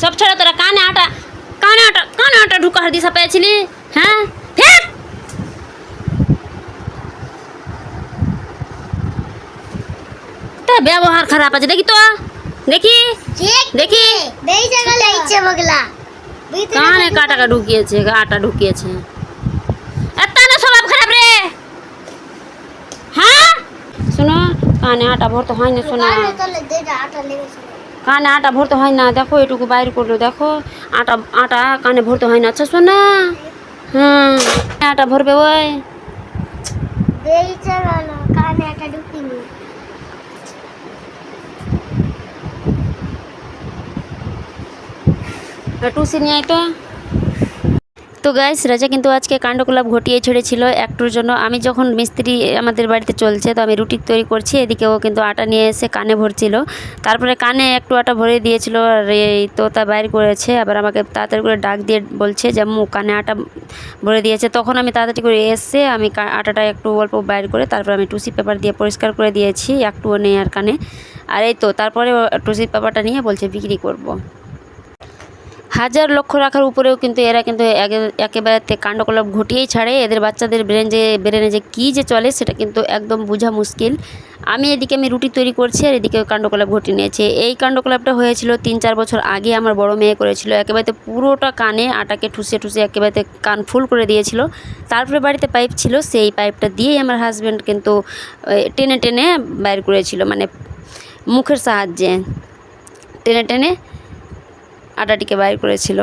সব ছেড়ে তোরা কানে আটা কানে আটা কানে আটা ঢুকার দিশা পেয়েছিলি হ্যাঁ ফের তা ব্যবহার খারাপ আছে দেখি তো দেখি দেখি দেই জায়গা ইচ্ছে বগলা কানে কাটাকা ঢুকিয়েছে আটা ঢুকিয়েছে এত না স্বভাব খারাপ রে হ্যাঁ শোনো কানে আটা ভরতে হয় না শোনা কানে আটা ভরতে হয় না। দেখো এটুকু বাইর করল দেখো। আটা আটা কানে ভরতে হয় না। আচ্ছা শোনা হুম আটা ভরবে ওই। কানে আটা ঢুকিনি। টুসি নিয়ে আয় তো গাইস রাজা কিন্তু আজকে কাণ্ডকলাপ ঘটিয়ে ছেড়েছিল একটুর জন্য। আমি যখন মিস্ত্রি আমাদের বাড়িতে চলছে, তো আমি রুটি তৈরি করছি, এদিকে ও কিন্তু আটা নিয়ে এসে কানে ভরছিল। তারপরে কানে একটু আটা ভরে দিয়েছিল, আর এই তো তা বাইর করেছে, আবার আমাকে তাড়াতাড়ি করে ডাক দিয়ে বলছে যে, মু, কানে আটা ভরে দিয়েছে। তখন আমি তাড়াতাড়ি করে এসে আমি আটাটা একটু অল্প বাইর করে তারপর আমি টুসি পেপার দিয়ে পরিষ্কার করে দিয়েছি, একটুও নেই আর কানে। আর এই তো তারপরে টুসি পেপারটা নিয়ে বলছে, বিক্রি করব। হাজার লক্ষ্য রাখার উপরেও কিন্তু এরা কিন্তু একে- একেবারে কাণ্ডকলাপ ঘটিয়েই ছাড়ে। এদের বাচ্চাদের ব্রেন যে ব্রেনে যে কী যে চলে সেটা কিন্তু একদম বোঝা মুশকিল। আমি এদিকে, আমি রুটি তৈরি করছি আর এদিকে কাণ্ডকলাপ ঘটিয়ে নিয়েছে। এই কাণ্ডকলাপটা হয়েছিল তিন, চার বছর আগে আমার বড় মেয়ে করেছিল। একেবারে পুরোটা কানে আটাকে ঠুসে ঠুসে একেবারে কান ফুল করে দিয়েছিল। তারপরে বাড়িতে পাইপ ছিল, সেই পাইপটা দিয়েই আমার হাজব্যান্ড কিন্তু টেনে টেনে বাইর করেছিল। মানে মুখের সাহায্যে। টেনে টেনে আটাটিকে বাইর করেছিল।